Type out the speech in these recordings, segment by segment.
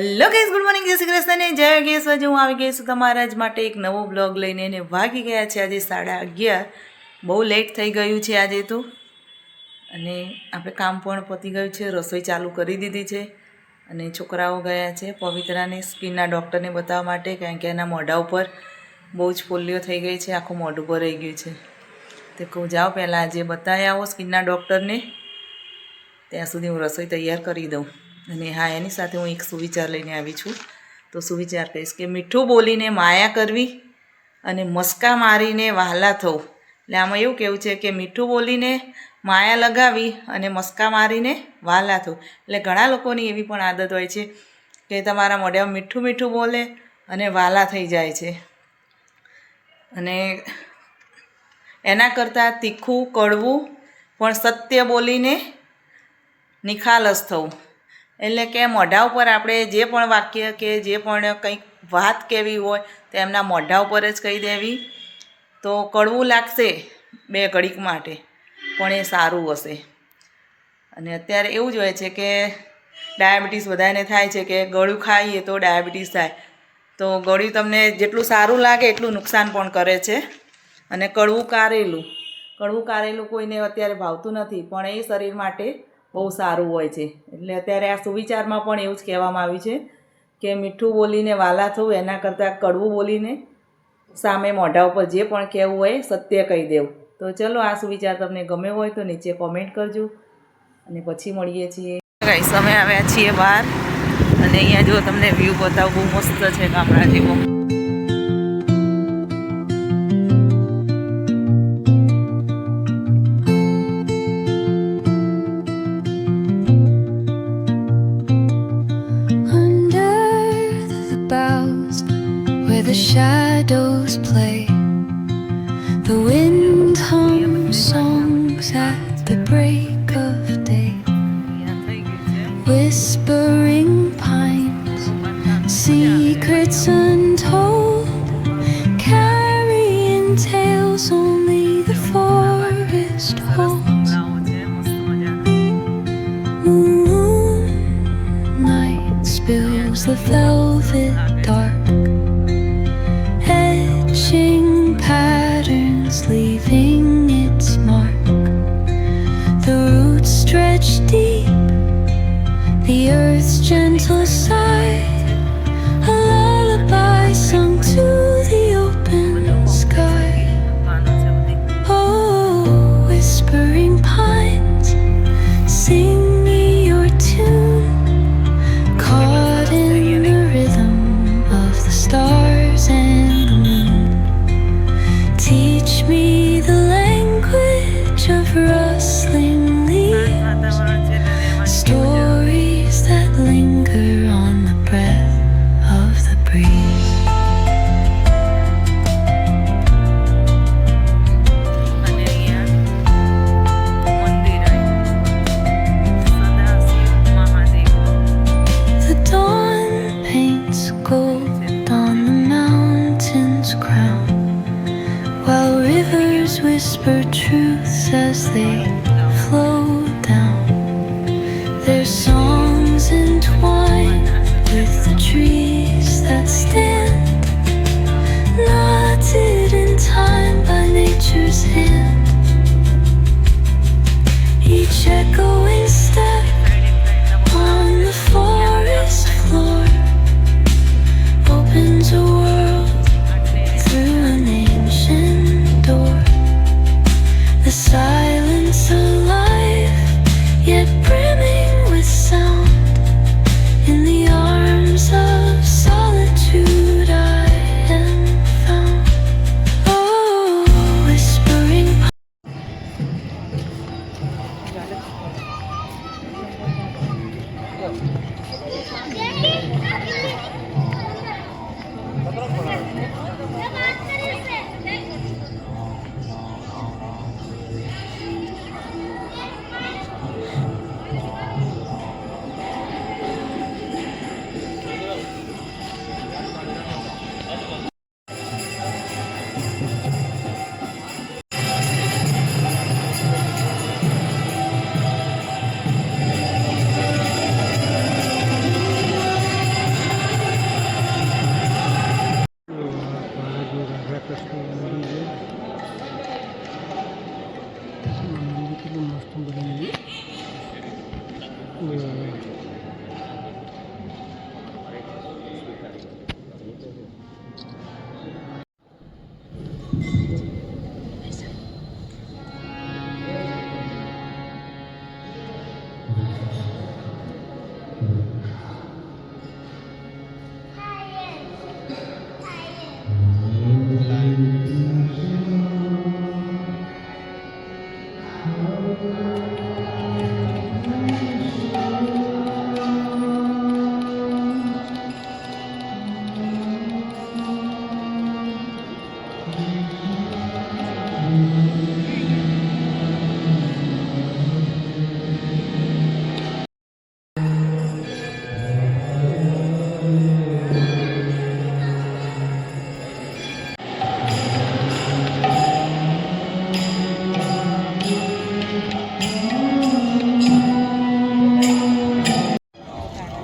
Hello gas good morning જય શ્રી કૃષ્ણ જય gas આજે હું આવી ગઈ છું તમારા જ માટે એક નવો બ્લોગ લઈને એને વાગી ગયા છે આજે સાડા અગિયાર. બહુ લેટ થઈ ગયું છે આજે તો. અને આપણે કામ પણ પતી ગયું છે, રસોઈ ચાલુ કરી દીધી છે. અને છોકરાઓ ગયા છે પવિત્રાને, સ્કિનના ડૉક્ટરને બતાવવા માટે, કારણ કે એના મોઢા ઉપર બહુ જ ફોલ્લીઓ થઈ ગઈ છે, આખું મોઢું પર રહી ગયું છે. તે કહું, જાઓ પહેલાં આજે બતાવી આવો સ્કિનના ડૉક્ટરને ત્યાં સુધી હું રસોઈ તૈયાર કરી દઉં. અને હા, એની સાથે હું એક સુવિચાર લઈને આવી છું. તો સુવિચાર કહીશ કે મીઠું બોલીને માયા કરવી અને મસ્કા મારીને વહાલા થવું. એટલે આમાં એવું કહેવું છે કે મીઠું બોલીને માયા લગાવી અને મસ્કા મારીને વહાલા થવું. એટલે ઘણા લોકોની એવી પણ આદત હોય છે કે તમારા મોઢામાં મીઠું મીઠું બોલે અને વાલા થઈ જાય છે. અને એના કરતાં તીખું, કડવું પણ સત્ય બોલીને નિખાલસ થવું. એટલે કે મોઢા ઉપર આપણે જે પણ વાક્ય કે જે પણ કંઈક વાત કહેવી હોય તો એમના મોઢા ઉપર જ કહી દેવી. તો કડવું લાગશે બે ઘડીક માટે, પણ એ સારું હશે. અને અત્યારે એવું જ હોય છે કે ડાયાબિટીસ બધાને થાય છે કે ગળ્યું ખાઈએ તો ડાયાબિટીસ થાય. તો ગળ્યું તમને જેટલું સારું લાગે એટલું નુકસાન પણ કરે છે. અને કડવું કારેલું કડવું કારેલું કોઈને અત્યારે ભાવતું નથી, પણ એ શરીર માટે બહુ સારું હોય છે. એટલે અત્યારે આ સુવિચારમાં પણ એવું જ કહેવામાં આવ્યું છે કે મીઠું બોલીને વાલા થવું, એના કરતાં કડવું બોલીને સામે મોઢા ઉપર જે પણ કહેવું હોય સત્ય કહી દેવું. તો ચલો આ સુવિચાર તમને ગમે હોય તો નીચે કોમેન્ટ કરજો અને પછી મળીએ છીએ. ગાઈસ અમે આવ્યા છીએ બહાર અને અહીંયા જો તમને વ્યૂ બતાવું, બહુ મસ્ત છે ગામડા જેવો whispering pines, secrets untold, carrying tales only the forest holds. Moonlight spills the velvet dark,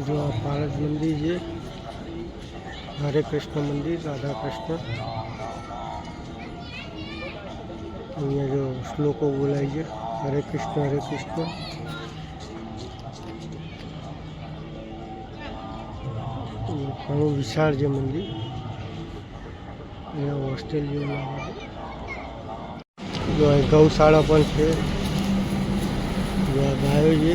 બાળક મંદિર છે હરે કૃષ્ણ મંદિર રાધા કૃષ્ણ અહીંયા જો શ્લોકો બોલાય છે હરે કૃષ્ણ હરે કૃષ્ણ અહીંયા ઘણું વિશાળ છે મંદિર અહીંયા હોસ્ટેલ જેવું લાગે છે જો અહીં ગૌશાળા પણ છે જો આ ગાયો છે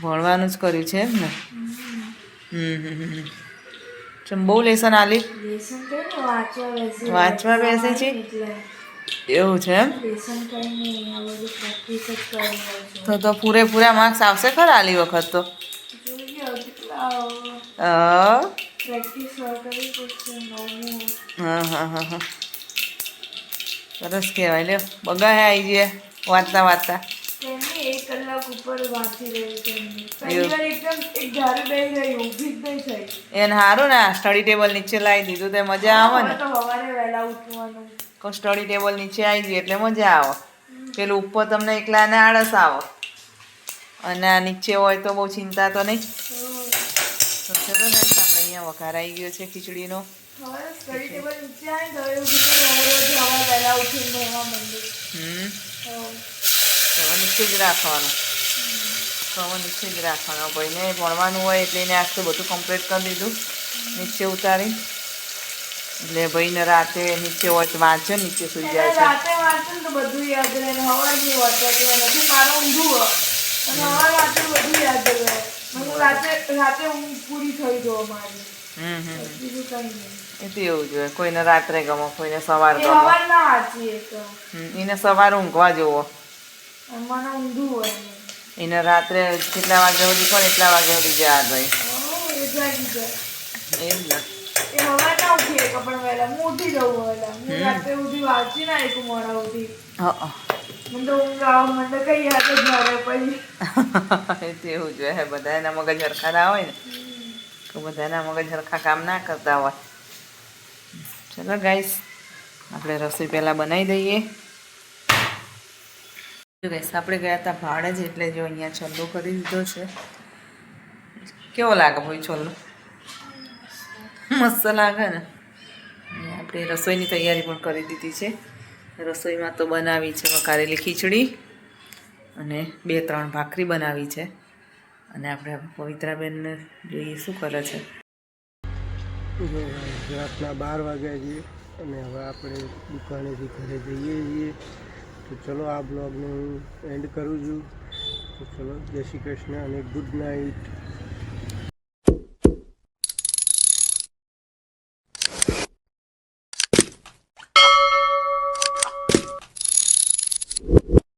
ભણવાનું જ કર્યું છે એમ ને હમ હમ બહુ લેસન આલી? લેસન કઈ ને વાંચવા બેસી છે? એવું છે એમ? તો તો પૂરેપૂરા માર્ક્સ આવશે ખરા આલી વખત તો? હા હા હા સરસ કહેવાય લ્યો. બગા હે આવી ગયા વાંચતા વાંચતા. કલાક ઉપર વાંચી રહ્યું છે પહેલી વાર એકદમ એક ધારે બેસી ગઈ ઊભી જ નહીં થઈ. એને સારું ને સ્ટડી ટેબલ નીચે લાવી દીધું તે મજા આવે ને. તો સવારે વહેલા ઉઠવાનું. કોઈ સ્ટડી ટેબલ નીચે આવી ગયું એટલે મજા આવે. પેલું ઉપર તમને એકલાને આળસ આવે. અને આ નીચે હોય તો બહુ ચિંતા તો નહીં. તો ચલો ને આપણે અહીંયા વઘાર આવી ગયો છે ખીચડીનો. હમ. નીચે જ રાખવાનું. તો નીચે જ રાખવાનો ભાઈને ભણવાનું હોય એટલે એને આખું બધું કમ્પ્લીટ કરી દીધું. નીચે ઉતારી. એટલે ભાઈને રાતે નીચે હોય તો વાંચે નીચે સુઈ જાય છે. રાતે વાંચે તો બધું યાદ રહે હવાર નહીં વાંચે નથી મારો ઊંધું અને હવાર વાંચે બધું યાદ રહે. હું રાતે રાતે ઊંઘ પૂરી થઈ ગયો મારી હમ હમ. બીજું કઈ નહીં. એવું જોઈએ કોઈને રાત્રે ગમો કોઈને સવાર ગમો. એને સવારે ઊંઘવા જોવો મને ઊંધું હોય. એને રાત્રે કેટલા વાગ્યા સુધી પણ એટલા વાગ્યા સુધી જાય એમ ને. એ હવાર ના ઉઠીએ કે પણ વહેલા. હું ઉઠી જવું વહેલા. હું રાતે સુધી વાંચી ના એક મોડા ઉઠી. હઅ. મને તો ઊંઘ આવે મને તો કઈ યાદ જ ના રહે પછી. એ જોઈએ બધાના મગજ હરખા ના હોય ને. તો બધાના મગજ હરખા કામ ના કરતા હોય. ચલો ગાઈસ આપણે રસોઈ પહેલાં બનાવી દઈએ. ગાઈસ આપણે ગયા હતા ભાડે જ એટલે જો અહીંયા છલ્લો કરી દીધો છે. કેવો લાગે ભાઈ છલ્લો? મસ્ત લાગે ને. આપણે રસોઈની તૈયારી પણ કરી દીધી છે. રસોઈમાં તો બનાવી છે વઘારેલી ખીચડી અને બે, ત્રણ ભાખરી બનાવી છે. અને આપણે પવિત્રાબેનને જોઈએ શું કરે છે. રાતના બાર વાગ્યા છીએ અને હવે આપણે દુકાનેથી ઘરે જઈએ છીએ. તો ચલો આ બ્લોગને હું એન્ડ કરું છું. તો ચલો, જય શ્રી કૃષ્ણ અને ગુડ નાઇટ